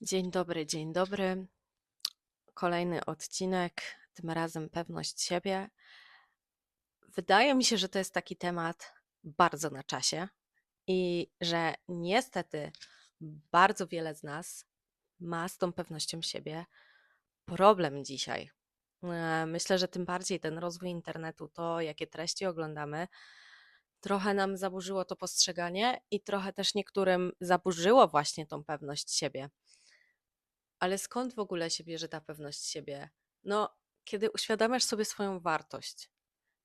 Dzień dobry, dzień dobry. Kolejny odcinek, tym razem pewność siebie. Wydaje mi się, że to jest taki temat bardzo na czasie i że niestety bardzo wiele z nas ma z tą pewnością siebie problem dzisiaj. E, Myślę, że tym bardziej ten rozwój internetu, to jakie treści oglądamy, trochę nam zaburzyło to postrzeganie i trochę też niektórym zaburzyło właśnie tą pewność siebie. Ale skąd w ogóle się bierze ta pewność siebie? No, kiedy uświadamiasz sobie swoją wartość,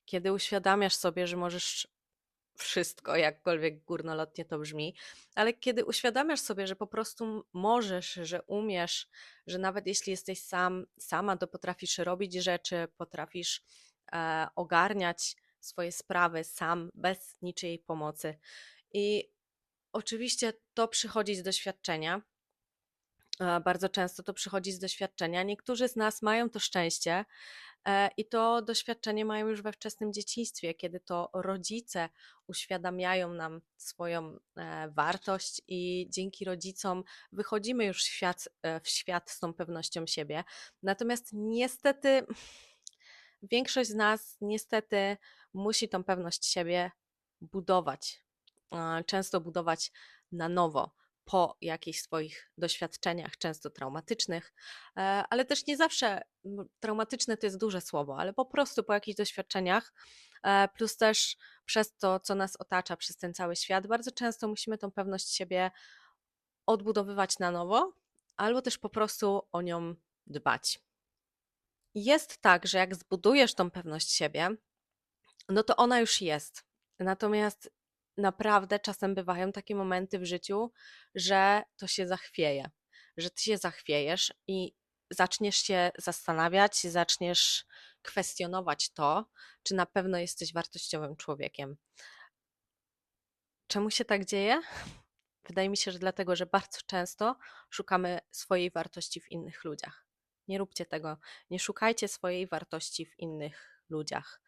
kiedy uświadamiasz sobie, że możesz wszystko, jakkolwiek górnolotnie to brzmi, ale kiedy uświadamiasz sobie, że po prostu możesz, że umiesz, że nawet jeśli jesteś sam, sama, to potrafisz robić rzeczy, potrafisz e, ogarniać swoje sprawy sam, bez niczyjej pomocy. I oczywiście to przychodzi z doświadczenia. E, Bardzo często to przychodzi z doświadczenia. Niektórzy z nas mają to szczęście e, i to doświadczenie mają już we wczesnym dzieciństwie, kiedy to rodzice uświadamiają nam swoją e, wartość i dzięki rodzicom wychodzimy już w świat, w świat z tą pewnością siebie. Natomiast niestety większość z nas niestety musi tą pewność siebie budować. Często budować na nowo po jakichś swoich doświadczeniach, często traumatycznych, e, ale też nie zawsze traumatyczne to jest duże słowo, ale po prostu po jakichś doświadczeniach, e, plus też przez to, co nas otacza, przez ten cały świat, bardzo często musimy tą pewność siebie odbudowywać na nowo, albo też po prostu o nią dbać. Jest tak, że jak zbudujesz tą pewność siebie, no to ona już jest. Natomiast naprawdę czasem bywają takie momenty w życiu, że to się zachwieje, że ty się zachwiejesz i zaczniesz się zastanawiać, zaczniesz kwestionować to, czy na pewno jesteś wartościowym człowiekiem. Czemu się tak dzieje? Wydaje mi się, że dlatego, że bardzo często szukamy swojej wartości w innych ludziach. Nie róbcie tego. Nie szukajcie swojej wartości w innych ludziach.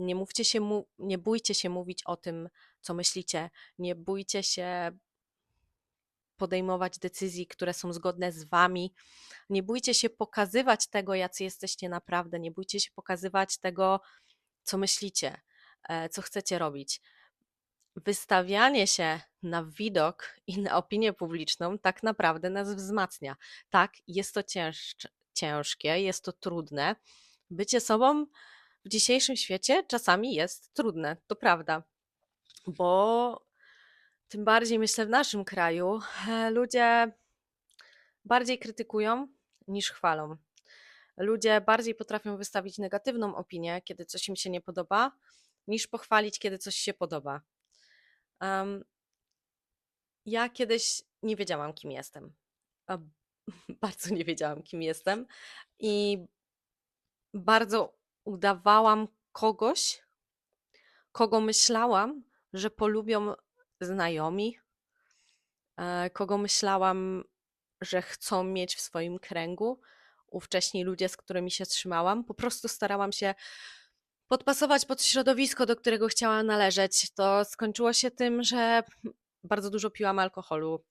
Nie mówcie się, mu, nie bójcie się mówić o tym, co myślicie. Nie bójcie się podejmować decyzji, które są zgodne z wami. Nie bójcie się pokazywać tego, jacy jesteście naprawdę. Nie bójcie się pokazywać tego, co myślicie, e, co chcecie robić wystawianie się na widok i na opinię publiczną tak naprawdę nas wzmacnia. Tak, jest to cięż, ciężkie, jest to trudne. Bycie sobą w dzisiejszym świecie czasami jest trudne, to prawda, bo tym bardziej myślę w naszym kraju e, ludzie bardziej krytykują niż chwalą. Ludzie bardziej potrafią wystawić negatywną opinię, kiedy coś im się nie podoba, niż pochwalić, kiedy coś się podoba. Em, Ja kiedyś nie wiedziałam, kim jestem. Bardzo nie wiedziałam, kim jestem i bardzo udawałam kogoś, kogo myślałam, że polubią znajomi, e, kogo myślałam, że chcą mieć w swoim kręgu, ówcześni ludzie, z którymi się trzymałam. Po prostu starałam się podpasować pod środowisko, do którego chciałam należeć. To skończyło się tym, że bardzo dużo piłam alkoholu,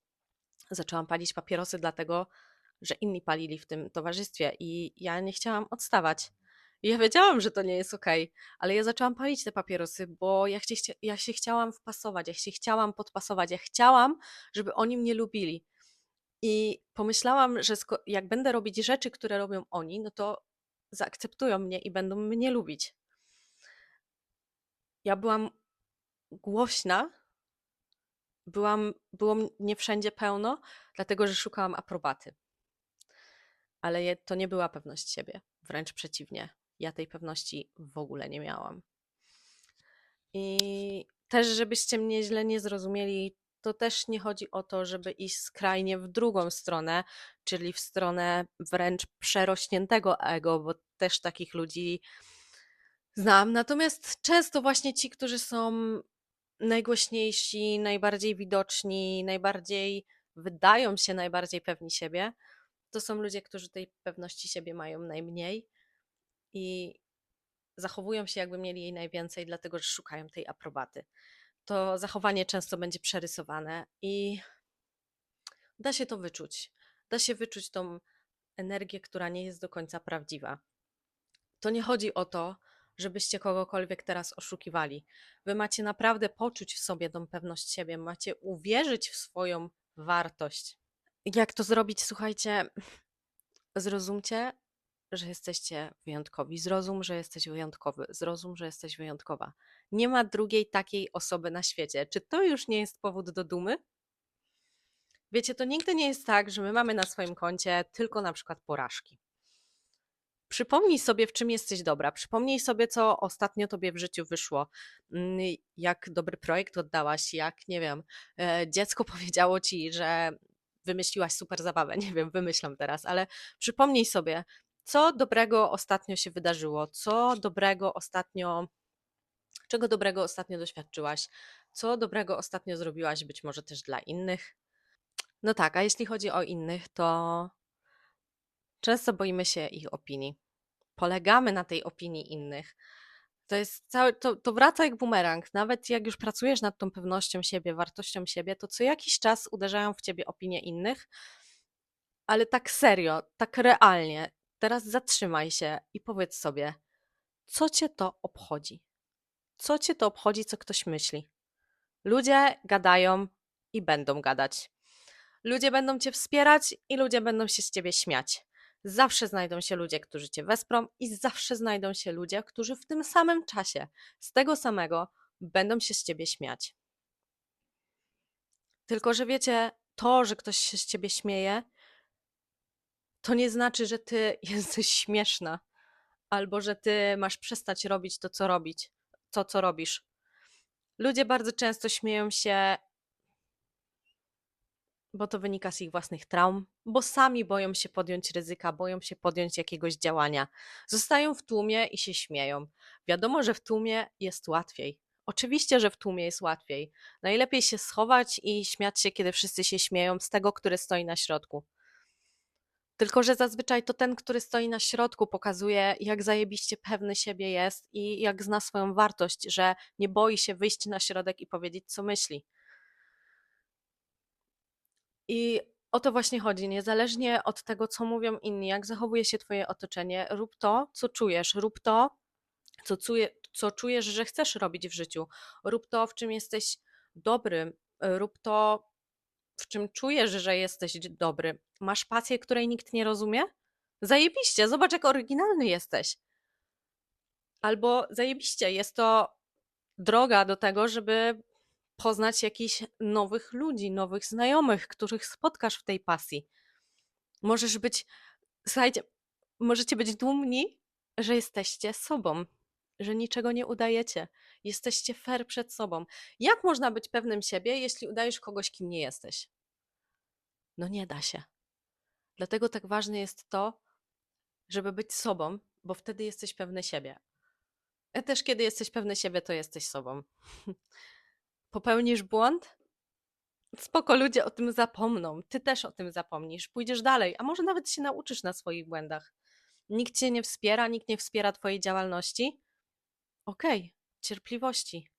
zaczęłam palić papierosy, dlatego że inni palili w tym towarzystwie i ja nie chciałam odstawać. I ja wiedziałam, że to nie jest okej, ale ja zaczęłam palić te papierosy, bo ja się, chcia- ja się chciałam wpasować, ja się chciałam podpasować, ja chciałam, żeby oni mnie lubili. I pomyślałam, że sko- jak będę robić rzeczy, które robią oni, no to zaakceptują mnie i będą mnie lubić. Ja byłam głośna, byłam, było mnie wszędzie pełno, dlatego że szukałam aprobaty. Ale je, to nie była pewność siebie, wręcz przeciwnie. Ja tej pewności w ogóle nie miałam. I też, żebyście mnie źle nie zrozumieli, to też nie chodzi o to, żeby iść skrajnie w drugą stronę, czyli w stronę wręcz przerośniętego ego, bo też takich ludzi znam. Natomiast często właśnie ci, którzy są najgłośniejsi, najbardziej widoczni, najbardziej wydają się najbardziej pewni siebie, to są ludzie, którzy tej pewności siebie mają najmniej i zachowują się, jakby mieli jej najwięcej, dlatego że szukają tej aprobaty. To zachowanie często będzie przerysowane i da się to wyczuć. da się wyczuć tą energię, która nie jest do końca prawdziwa. To nie chodzi o to, żebyście kogokolwiek teraz oszukiwali. Wy macie naprawdę poczuć w sobie tą pewność siebie, macie uwierzyć w swoją wartość. Jak to zrobić? Słuchajcie, zrozumcie, że jesteście wyjątkowi. Zrozum, że jesteś wyjątkowy. Zrozum, że jesteś wyjątkowa. Nie ma drugiej takiej osoby na świecie. Czy to już nie jest powód do dumy? Wiecie, to nigdy nie jest tak, że my mamy na swoim koncie tylko na przykład porażki. Przypomnij sobie, w czym jesteś dobra. Przypomnij sobie, co ostatnio tobie w życiu wyszło. Mm, Jak dobry projekt oddałaś, jak, nie wiem, e, dziecko powiedziało ci, że wymyśliłaś super zabawę. Nie wiem, wymyślam teraz, ale przypomnij sobie, co dobrego ostatnio się wydarzyło, co dobrego ostatnio, czego dobrego ostatnio doświadczyłaś, co dobrego ostatnio zrobiłaś, być może też dla innych. No tak, a jeśli chodzi o innych, to często boimy się ich opinii. Polegamy na tej opinii innych. To jest cały, to, to wraca jak bumerang. Nawet jak już pracujesz nad tą pewnością siebie, wartością siebie, to co jakiś czas uderzają w ciebie opinie innych, ale tak serio, tak realnie. Teraz zatrzymaj się i powiedz sobie, co cię to obchodzi? Co cię to obchodzi, co ktoś myśli? Ludzie gadają i będą gadać. Ludzie będą cię wspierać i ludzie będą się z ciebie śmiać. Zawsze znajdą się ludzie, którzy cię wesprą, i zawsze znajdą się ludzie, którzy w tym samym czasie, z tego samego, będą się z ciebie śmiać. Tylko, że wiecie, to, że ktoś się z ciebie śmieje, to nie znaczy, że ty jesteś śmieszna, albo że ty masz przestać robić to, co robić, to, co robisz. Ludzie bardzo często śmieją się bo to wynika z ich własnych traum, bo sami boją się podjąć ryzyka, boją się podjąć jakiegoś działania. Zostają w tłumie i się śmieją. Wiadomo, że w tłumie jest łatwiej. Oczywiście, że w tłumie jest łatwiej. Najlepiej się schować i śmiać się, kiedy wszyscy się śmieją, z tego, który stoi na środku. Tylko, że zazwyczaj to ten, który stoi na środku, pokazuje, jak zajebiście pewny siebie jest i jak zna swoją wartość, że nie boi się wyjść na środek i powiedzieć, co myśli. I o to właśnie chodzi. Niezależnie od tego, co mówią inni, jak zachowuje się Twoje otoczenie, rób to, co czujesz, rób to, co, co czujesz, że chcesz robić w życiu. Rób to, w czym jesteś dobry, rób to, w czym czujesz, że jesteś dobry. Masz pasję, której nikt nie rozumie? Zajebiście, zobacz, jak oryginalny jesteś. Albo zajebiście, jest to droga do tego, żeby poznać jakichś nowych ludzi, nowych znajomych, których spotkasz w tej pasji. Możesz być, słuchajcie, możecie być dumni, że jesteście sobą, że niczego nie udajecie. Jesteście fair przed sobą. Jak można być pewnym siebie, jeśli udajesz kogoś, kim nie jesteś? No nie da się. Dlatego tak ważne jest to, żeby być sobą, bo wtedy jesteś pewny siebie. A też kiedy jesteś pewny siebie, to jesteś sobą. Popełnisz błąd? Spoko, ludzie o tym zapomną. Ty też o tym zapomnisz. Pójdziesz dalej, a może nawet się nauczysz na swoich błędach. Nikt cię nie wspiera, nikt nie wspiera twojej działalności? Okej, cierpliwości.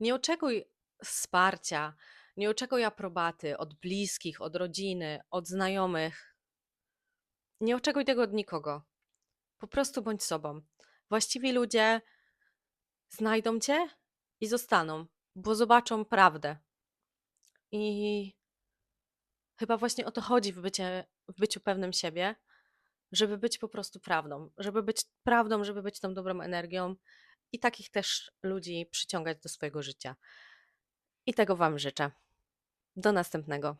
Nie oczekuj wsparcia, nie oczekuj aprobaty od bliskich, od rodziny, od znajomych. Nie oczekuj tego od nikogo. Po prostu bądź sobą. Właściwi ludzie znajdą cię i zostaną, bo zobaczą prawdę. I chyba właśnie o to chodzi w, bycie, w byciu pewnym siebie, żeby być po prostu prawdą, żeby być prawdą, żeby być tą dobrą energią i takich też ludzi przyciągać do swojego życia. I tego Wam życzę. Do następnego.